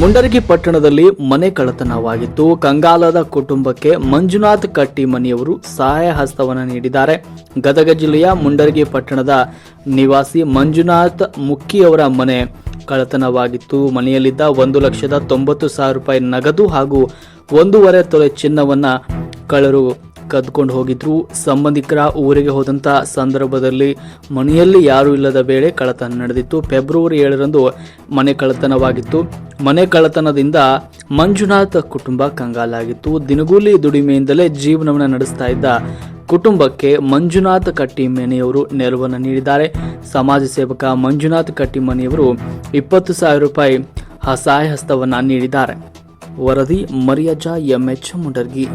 ಮುಂಡರಗಿ ಪಟ್ಟಣದಲ್ಲಿ ಮನೆ ಕಳ್ಳತನವಾಗಿತ್ತು ಕಂಗಾಲದ ಕುಟುಂಬಕ್ಕೆ ಮಂಜುನಾಥ್ ಕಟ್ಟಿಮನಿಯವರು ಸಹಾಯ ಹಸ್ತವನ್ನು ನೀಡಿದ್ದಾರೆ. ಗದಗ ಜಿಲ್ಲೆಯ ಮುಂಡರಗಿ ಪಟ್ಟಣದ ನಿವಾಸಿ ಮಂಜುನಾಥ್ ಮುಕ್ಕಿಯವರ ಮನೆ ಕಳ್ಳತನವಾಗಿತ್ತು. ಮನೆಯಲ್ಲಿದ್ದ ಒಂದು ಲಕ್ಷದ ತೊಂಬತ್ತು ಸಾವಿರ ರೂಪಾಯಿ ನಗದು ಹಾಗೂ ಒಂದೂವರೆ ತೊಲೆ ಚಿನ್ನವನ್ನ ಕಳ್ಳರು ಕದ್ಕೊಂಡು ಹೋಗಿದ್ರು. ಸಂಬಂಧಿಕರ ಊರಿಗೆ ಹೋದಂತ ಸಂದರ್ಭದಲ್ಲಿ ಮನೆಯಲ್ಲಿ ಯಾರೂ ಇಲ್ಲದ ವೇಳೆ ಕಳ್ಳತನ ನಡೆದಿತ್ತು. ಫೆಬ್ರವರಿ ಏಳರಂದು ಮನೆ ಕಳ್ಳತನವಾಗಿತ್ತು. ಮನೆ ಕಳ್ಳತನದಿಂದ ಮಂಜುನಾಥ ಕುಟುಂಬ ಕಂಗಾಲಾಗಿತ್ತು. ದಿನಗೂಲಿ ದುಡಿಮೆಯಿಂದಲೇ ಜೀವನವನ್ನು ನಡೆಸ್ತಾ ಇದ್ದ ಕುಟುಂಬಕ್ಕೆ ಕಟ್ಟಿ ಕಟ್ಟಿಮನೆಯವರು ನೆರವನ್ನು ನೀಡಿದ್ದಾರೆ. ಸಮಾಜ ಸೇವಕ ಮಂಜುನಾಥ್ ಕಟ್ಟಿಮನೆಯವರು ಇಪ್ಪತ್ತು ಸಾವಿರ ರೂಪಾಯಿ ಅಸಹಾಯ ಸಹಾಯ ಹಸ್ತವನ್ನು ನೀಡಿದ್ದಾರೆ. ವರದಿ ಮರಿಯಜಾ ಎಂಎಚ್ ಮುಂಡರ್ಗಿ.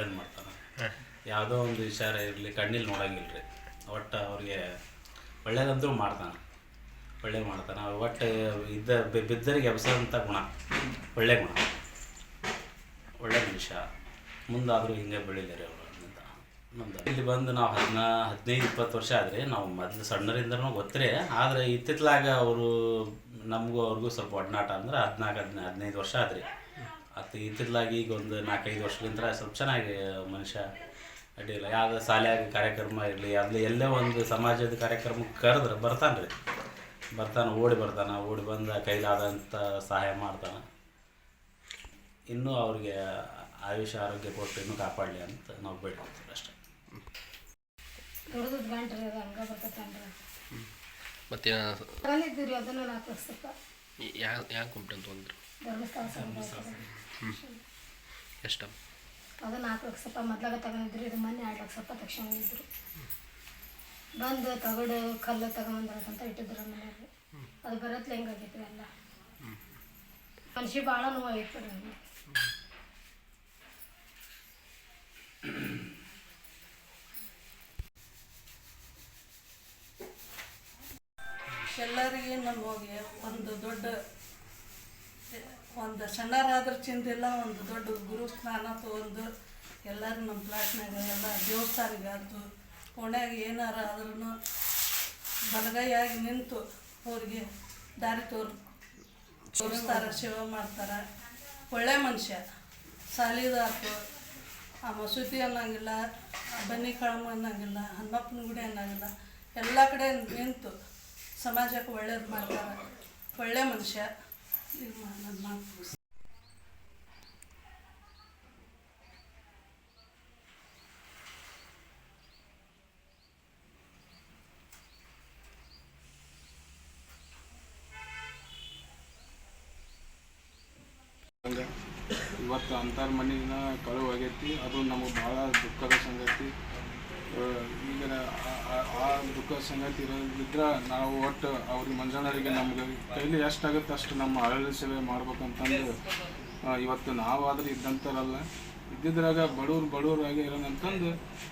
ಬಗ್ಗರಿಗೆ ಮಾಡ್ತಾರೆ ಯಾವುದೋ ಒಂದು ವಿಚಾರ ಇರಲಿ, ಕಣ್ಣಿಲ್ ನೋಡಂಗಿಲ್ಲ ರೀ ಒಟ್ಟು ಅವ್ರಿಗೆ ಒಳ್ಳೇದಂತೂ ಮಾಡ್ತಾನೆ. ಒಳ್ಳೇದು ಮಾಡ್ತಾನೆ. ಒಟ್ಟು ಇದ್ದ ಬಿದ್ದರಿಗೆ ಎಬ್ಸೋಂಥ ಗುಣ. ಒಳ್ಳೆ ಗುಣ. ಒಳ್ಳೆ ಮನುಷ್ಯ. ಮುಂದಾದರೂ ಹಿಂಗೆ ಬೆಳಿಲ್ಲ ರೀ ಅವರು ಅಂತ. ಮುಂದೆ ಇಲ್ಲಿ ಬಂದು ನಾವು ಹದಿನಾ, ಹದಿನೈದು, ಇಪ್ಪತ್ತು ವರ್ಷ ಆದರೆ ನಾವು ಮೊದಲು ಸಣ್ಣರಿಂದನೂ ಗೊತ್ತರೇ. ಆದರೆ ಇತ್ತಿತ್ತಲಾಗ ಅವರು ನಮಗೂ ಅವ್ರಿಗೂ ಸ್ವಲ್ಪ ಒಡನಾಟ ಅಂದ್ರೆ ಹದಿನಾಲ್ಕು, ಹದಿನೈದು ಹದಿನೈದು ವರ್ಷ ಆದ್ರಿ. ಅದು ಇತ್ತಿದ್ಲಾಗಿ ಈಗ ಒಂದು ನಾಲ್ಕೈದು ವರ್ಷದಿಂದ ಸ್ವಲ್ಪ ಚೆನ್ನಾಗಿ ಮನುಷ್ಯ. ಅಡ್ಡಿಲ್ಲ ಯಾವುದೇ ಶಾಲ್ಯಾಗ ಕಾರ್ಯಕ್ರಮ ಇರಲಿ ಅಲ್ಲಿ ಎಲ್ಲೇ ಒಂದು ಸಮಾಜದ ಕಾರ್ಯಕ್ರಮಕ್ಕೆ ಕರೆದ್ರೆ ಬರ್ತಾನೆ ರೀ. ಬರ್ತಾನೆ ಓಡಿ ಬರ್ತಾನೆ ಓಡಿ ಬಂದ ಕೈಲಾದಂಥ ಸಹಾಯ ಮಾಡ್ತಾನೆ. ಇನ್ನೂ ಅವ್ರಿಗೆ ಆಯುಷ್ಯ ಆರೋಗ್ಯ ಕೊಟ್ಟು ಇನ್ನೂ ಕಾಪಾಡಲಿ ಅಂತ ನಾವು ಬೇಡ್ಕೊತೀವಿ ಅಷ್ಟೇ. ಯಾಕೆ ಮತ್ತೆ ತಗೊಂಡಿದ್ದೀವಿ ರೀ ಅದನ್ನು ಯಾ ಯಾವ ಕಂಪ್ನಿ ಅಂತ ಬಂದರು ಧರ್ಮಸ್ಥಳ ಅದು ನಾಲ್ಕು ಲಕ್ಷ ರೂಪಾಯಿ ಮೊದ್ಲಾಗ ತಗೊಂಡಿದ್ರು ಇದು ಮೊನ್ನೆ ಎರಡು ಲಕ್ಷ ರೂಪಾಯಿ ಇದ್ರು ಬಂದು ತಗಡು ಕಲ್ಲು ತಗೊಂಬಂದ್ರಂತ ಇಟ್ಟಿದ್ರು ಮನೆಯಲ್ಲಿ. ಅದು ಬರತ್ಲೆ ಹೆಂಗಾಗೈತ್ರಿ ಎಲ್ಲ. ಮನುಷ್ಯ ಭಾಳ ನೋವಾಗೈತೆ ನನಗೆ. ಎಲ್ಲರಿಗೆ ನಮಗೆ ಒಂದು ದೊಡ್ಡ ಒಂದು ಸಣ್ಣರಾದ್ರ ಚಿಂದಿಲ್ಲ ಒಂದು ದೊಡ್ಡ ಗುರು ಸ್ನಾನ ತೊಗೊಂಡು ಎಲ್ಲರೂ ನಮ್ಮ ಪ್ಲಾಟ್ನಾಗ ಎಲ್ಲ ದೇವಸ್ಥಾನಿಗಾಯ್ತು ಓಣ್ಯಾಗ ಏನಾರ ಆದ್ರೂ ಬಲಗೈಯಾಗಿ ನಿಂತು ಅವ್ರಿಗೆ ದಾರಿ ತೋರ್, ತೋರಿಸ್ತಾರೆ ಶಿವ ಮಾಡ್ತಾರೆ. ಒಳ್ಳೆ ಮನುಷ್ಯ. ಸಾಲಿದಾತು ಆ ಮಸೂತಿ ಅನ್ನೋಂಗಿಲ್ಲ, ಬನ್ನಿ ಕಳಮ ಅನ್ನೋಂಗಿಲ್ಲ, ಹನುಮಪ್ಪನ ಗುಡಿ ಅನ್ನೋಂಗಿಲ್ಲ, ಎಲ್ಲ ಕಡೆ ನಿಂತು ಸಮಾಜಕ್ಕೆ ಒಳ್ಳೇದು ಮಾಡ್ತಾರೆ. ಒಳ್ಳೆ ಮನುಷ್ಯ. ಇವತ್ತು ಅಂತರ್ ಮಣ್ಣಿನ ಕಳುವಾಗೈತಿ ಅದು ನಮಗೆ ಭಾಳ ದುಃಖದ ಸಂಗತಿ. ಈಗ ಆ- ದುಃಖ ಸಂಗತಿ ಇರೋದಿದ್ರೆ ನಾವು ಒಟ್ಟು ಅವ್ರಿಗೆ ಮಂಜಣ್ಣರಿಗೆ ನಮ್ಗೆ ಕೈಲಿ ಎಷ್ಟಾಗುತ್ತೆ ಅಷ್ಟು ನಮ್ಮ ಅರಳಿ ಸೇವೆ ಮಾಡ್ಬೇಕಂತಂದು ಇವತ್ತು ನಾವಾದ್ರೆ ಇದ್ದಂಥರಲ್ಲ ಇದ್ದಿದ್ರಾಗ ಬಡವ್ರು ಬಡವ್ರಾಗೆ ಇರೋಣಂತಂದು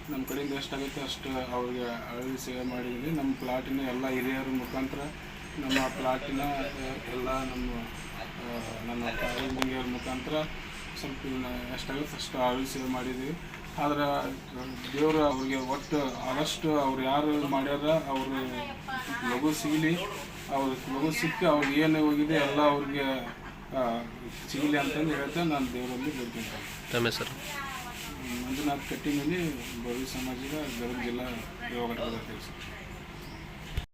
ನಮ್ಮ ಕಡೆಯಿಂದ ಎಷ್ಟಾಗುತ್ತೆ ಅಷ್ಟು ಅವ್ರಿಗೆ ಅರಳಿ ಸೇವೆ ಮಾಡಿದ್ವಿ ನಮ್ಮ ಪ್ಲಾಟಿನ ಎಲ್ಲ ಹಿರಿಯರ ಮುಖಾಂತರ, ನಮ್ಮ ಪ್ಲಾಟಿನ ಎಲ್ಲ ನಮ್ಮ ನನ್ನ ತಾಯಿ ಮುಖಾಂತರ ಸ್ವಲ್ಪ ಎಷ್ಟಾಗುತ್ತೆ ಅಷ್ಟು ಅರಳಿ ಸೇವೆ ಮಾಡಿದ್ವಿ ಆದ್ರೆ ದೇವರು ಅವ್ರಿಗೆ ಒಟ್ಟು ಆದಷ್ಟು ಅವ್ರು ಯಾರು ಮಾಡ್ಯಾರ ಅವ್ರ ಲಘು ಸಿಗಲಿ ಅವ್ರ ಲಘು ಸಿಕ್ಕಿ ಅವ್ರಿಗೆ ಏನು ಹೋಗಿದೆ ಎಲ್ಲ ಅವ್ರಿಗೆ ಸಿಗಲಿ ಅಂತಂದು ಹೇಳ್ತಾ ನಾನು ದೇವರಲ್ಲಿ ಬರ್ತೀನಿ. ತಮ್ಮ ಹೆಸರು? ಮಂಜುನಾಥ್ ಕಟ್ಟಿನಲ್ಲಿ ಭವಿ ಸಮಾಜದ ಗದಗ ಜಿಲ್ಲಾ ಯುವ ಘಟಕದ ಅಧ್ಯಕ್ಷ.